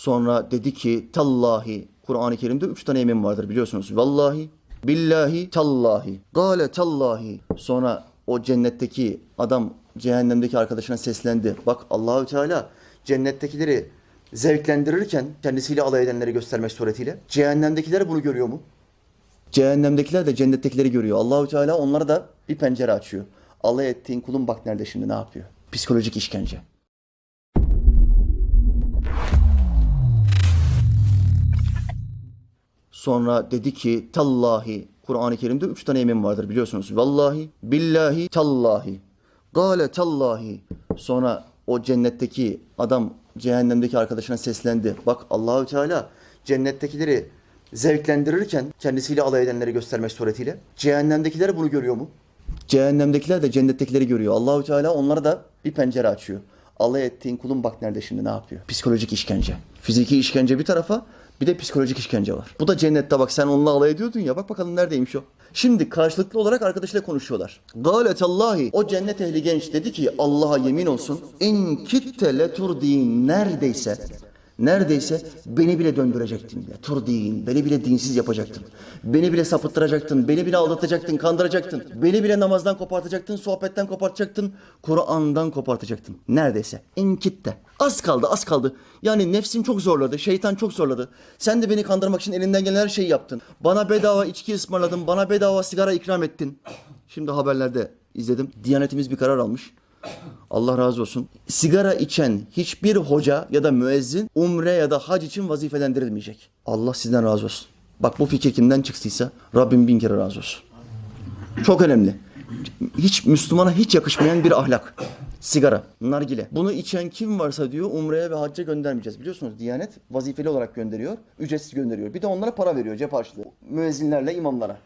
Sonra dedi ki tallahi Kur'an-ı Kerim'de üç tane yemin vardır biliyorsunuz. Vallahi, billahi, tallahi. Gale tallahi. Sonra o cennetteki adam cehennemdeki arkadaşına seslendi. Bak Allahü Teala cennettekileri zevklendirirken kendisiyle alay edenleri göstermek suretiyle cehennemdekiler bunu görüyor mu? Cehennemdekiler de cennettekileri görüyor. Allahü Teala onlara da bir pencere açıyor. Alay ettiğin kulun bak nerede şimdi ne yapıyor? Psikolojik işkence. Sonra dedi ki tallahi Kur'an-ı Kerim'de üç tane yemin vardır biliyorsunuz. Vallahi, billahi, tallahi. Gale tallahi. Sonra o cennetteki adam cehennemdeki arkadaşına seslendi. Bak Allahü Teala cennettekileri zevklendirirken kendisiyle alay edenleri göstermek suretiyle cehennemdekiler bunu görüyor mu? Cehennemdekiler de cennettekileri görüyor. Allahü Teala onlara da bir pencere açıyor. Alay ettiğin kulun bak nerede şimdi ne yapıyor? Psikolojik işkence. Fiziki işkence bir tarafa bir de psikolojik işkence var. Bu da cennette bak sen onunla alay ediyordun ya bak bakalım neredeymiş o. Şimdi karşılıklı olarak arkadaşıyla konuşuyorlar. Galetallahi o cennet ehli genç dedi ki Allah'a yemin olsun in kitte leturdin neredeyse Neredeyse beni bile döndürecektin bile. Tur din, beni bile dinsiz yapacaktın. Beni bile sapıttıracaktın, beni bile aldatacaktın, kandıracaktın. Beni bile namazdan kopartacaktın, sohbetten kopartacaktın, Kur'an'dan kopartacaktın. Neredeyse. İnkitte. Az kaldı, az kaldı. Yani nefsin çok zorladı, şeytan çok zorladı. Sen de beni kandırmak için elinden gelen her şeyi yaptın. Bana bedava içki ısmarladın, bana bedava sigara ikram ettin. Şimdi haberlerde izledim. Diyanetimiz bir karar almış. Allah razı olsun. Sigara içen hiçbir hoca ya da müezzin umre ya da hac için vazifelendirilmeyecek. Allah sizden razı olsun. Bak bu fikir kimden çıktıysa Rabbim bin kere razı olsun. Çok önemli. Hiç Müslümana hiç yakışmayan bir ahlak. Sigara, nargile. Bunu içen kim varsa diyor umreye ve hacca göndermeyeceğiz. Biliyorsunuz Diyanet vazifeli olarak gönderiyor, ücretsiz gönderiyor. Bir de onlara para veriyor cep harçlığı. Müezzinlerle imamlara.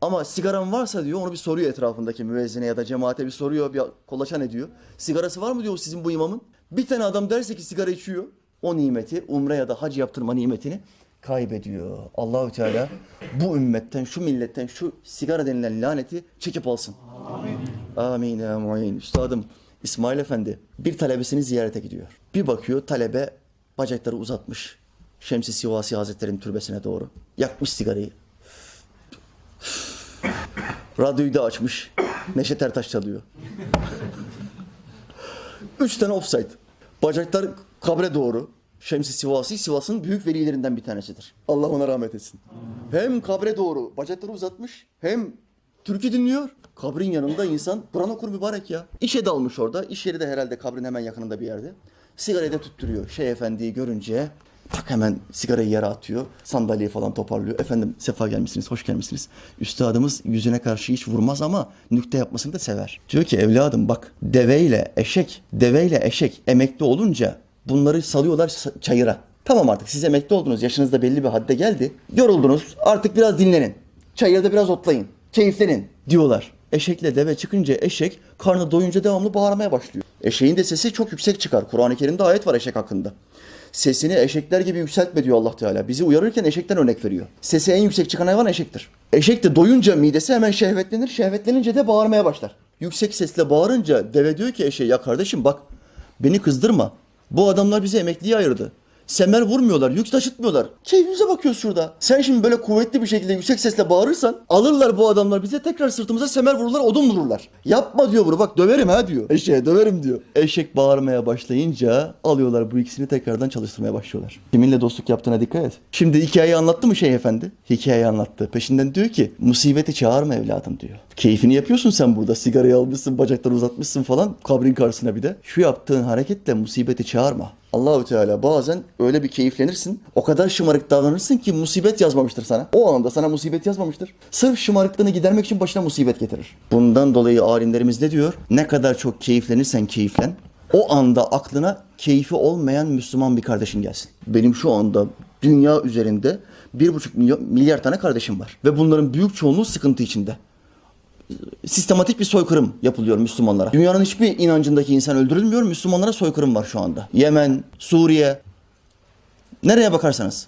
Ama sigaran varsa diyor onu bir soruyor etrafındaki müezzine ya da cemaate bir soruyor bir kolaçan ediyor. Sigarası var mı diyor sizin bu imamın? Bir tane adam derse ki sigara içiyor. O nimeti umre ya da hac yaptırma nimetini kaybediyor. Allahü Teala bu ümmetten, şu milletten şu sigara denilen laneti çekip alsın. Amin. Amin. Üstadım İsmail Efendi bir talebesini ziyarete gidiyor. Bir bakıyor talebe bacakları uzatmış. Şemsi Sivasi Hazretleri'nin türbesine doğru. Yakmış sigarayı. Radyoyu da açmış. Neşet Ertaş çalıyor. Üç tane offside. Bacaklar kabre doğru. Şemsi Sivasi Sivas'ın büyük velilerinden bir tanesidir. Allah ona rahmet etsin. Hem kabre doğru bacakları uzatmış hem türkü dinliyor. Kabrin yanında insan Kur'an okur mübarek ya. İşe dalmış orada. İş yeri de herhalde kabrin hemen yakınında bir yerde. Sigarayı da tutturuyor. Şeyh efendiyi görünce tak hemen sigarayı yere atıyor. Sandalyeyi falan toparlıyor. Efendim sefa gelmişsiniz, hoş gelmişsiniz. Üstadımız yüzüne karşı hiç vurmaz ama nükte yapmasını da sever. Diyor ki evladım bak deveyle eşek, deveyle eşek emekli olunca bunları salıyorlar sa- çayıra. Tamam artık siz emekli oldunuz. Yaşınız da belli bir hadde geldi. Yoruldunuz. Artık biraz dinlenin. Çayırda biraz otlayın. Keyiflenin diyorlar. Eşekle deve çıkınca eşek karnı doyunca devamlı bağırmaya başlıyor. Eşeğin de sesi çok yüksek çıkar. Kur'an-ı Kerim'de ayet var eşek hakkında. Sesini eşekler gibi yükseltme diyor Allah Teala. Bizi uyarırken eşekten örnek veriyor. Sesi en yüksek çıkan hayvan eşektir. Eşek de doyunca midesi hemen şehvetlenir. Şehvetlenince de bağırmaya başlar. Yüksek sesle bağırınca deve diyor ki eşeğe ya kardeşim bak beni kızdırma. Bu adamlar bizi emekliye ayırdı. Semer vurmuyorlar, yük taşıtmıyorlar. Keyfimize bakıyoruz şurada. Sen şimdi böyle kuvvetli bir şekilde yüksek sesle bağırırsan alırlar bu adamlar bize tekrar sırtımıza semer vururlar, odun vururlar. Yapma diyor bunu bak döverim ha diyor. Eşeğe döverim diyor. Eşek bağırmaya başlayınca alıyorlar bu ikisini tekrardan çalıştırmaya başlıyorlar. Kiminle dostluk yaptığına dikkat et. Şimdi hikayeyi anlattı mı şey efendi? Hikayeyi anlattı. Peşinden diyor ki musibeti çağırma evladım diyor. Keyfini yapıyorsun sen burada. Sigarayı almışsın, bacakları uzatmışsın falan kabrin karşısına bir de. Şu yaptığın hareketle musibeti çağırma. Allahü Teala bazen öyle bir keyiflenirsin. O kadar şımarık davranırsın ki musibet yazmamıştır sana. O anda sana musibet yazmamıştır. Sırf şımarıklığını gidermek için başına musibet getirir. Bundan dolayı alimlerimiz ne diyor? Ne kadar çok keyiflenirsen keyiflen. O anda aklına keyfi olmayan Müslüman bir kardeşin gelsin. Benim şu anda dünya üzerinde bir buçuk milyar tane kardeşim var. Ve bunların büyük çoğunluğu sıkıntı içinde sistematik bir soykırım yapılıyor Müslümanlara. Dünyanın hiçbir inancındaki insan öldürülmüyor. Müslümanlara soykırım var şu anda. Yemen, Suriye, nereye bakarsanız.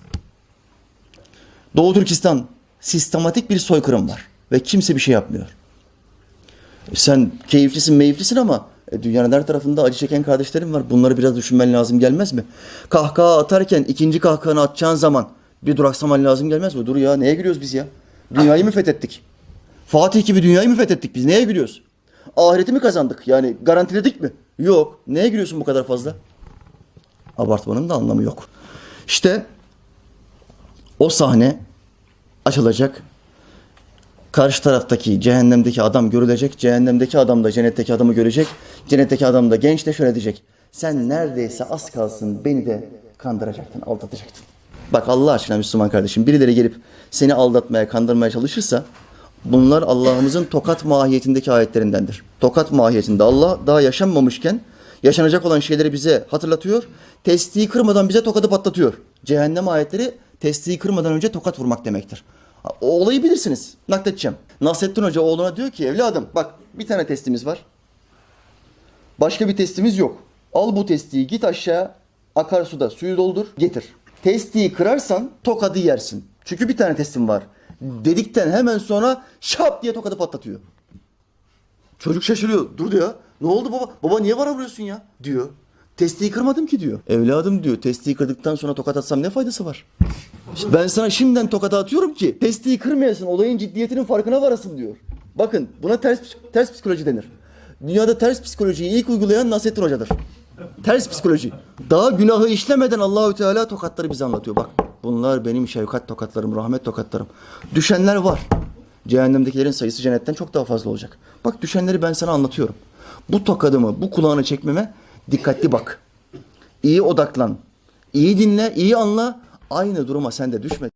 Doğu Türkistan sistematik bir soykırım var ve kimse bir şey yapmıyor. Sen keyiflisin, meyiflisin ama E, dünyanın her tarafında acı çeken kardeşlerim var. Bunları biraz düşünmen lazım gelmez mi? Kahkaha atarken ikinci kahkahanı atacağın zaman bir duraksaman lazım gelmez mi? Dur ya neye gülüyoruz biz ya? Dünyayı mı fethettik? Fatih gibi dünyayı mı fethettik biz? Neye gülüyoruz? Ahireti mi kazandık? Yani garantiledik mi? Yok. Neye gülüyorsun bu kadar fazla? Abartmanın da anlamı yok. İşte o sahne açılacak. Karşı taraftaki cehennemdeki adam görülecek. Cehennemdeki adam da cennetteki adamı görecek. Cennetteki adam da genç de şöyle diyecek. Sen neredeyse az kalsın beni de kandıracaktın, aldatacaktın. Bak Allah aşkına Müslüman kardeşim birileri gelip seni aldatmaya, kandırmaya çalışırsa bunlar Allah'ımızın tokat mahiyetindeki ayetlerindendir. Tokat mahiyetinde Allah daha yaşanmamışken yaşanacak olan şeyleri bize hatırlatıyor. Testiyi kırmadan bize tokadı patlatıyor. Cehennem ayetleri testiyi kırmadan önce tokat vurmak demektir. O olayı bilirsiniz. Nakledeceğim. Nasrettin Hoca oğluna diyor ki evladım bak bir tane testimiz var. Başka bir testimiz yok. Al bu testiyi git aşağı akarsuda suyu doldur getir. Testiyi kırarsan tokadı yersin. Çünkü bir tane testim var. Dedikten hemen sonra şap diye tokadı patlatıyor. Çocuk şaşırıyor. Dur diyor. Ne oldu baba? Baba niye bana vuruyorsun ya? Diyor. Testiyi kırmadım ki diyor. Evladım diyor. Testiyi kırdıktan sonra tokat atsam ne faydası var? İşte ben sana şimdiden tokat atıyorum ki testiyi kırmayasın. Olayın ciddiyetinin farkına varasın diyor. Bakın buna ters ters psikoloji denir. Dünyada ters psikolojiyi ilk uygulayan Nasrettin Hoca'dır. Ters psikoloji. Daha günahı işlemeden Allahü Teala tokatları bize anlatıyor. Bak bunlar benim şefkat tokatlarım, rahmet tokatlarım. Düşenler var. Cehennemdekilerin sayısı cennetten çok daha fazla olacak. Bak düşenleri ben sana anlatıyorum. Bu tokadımı, bu kulağını çekmeme dikkatli bak. İyi odaklan. İyi dinle, iyi anla. Aynı duruma sen de düşme.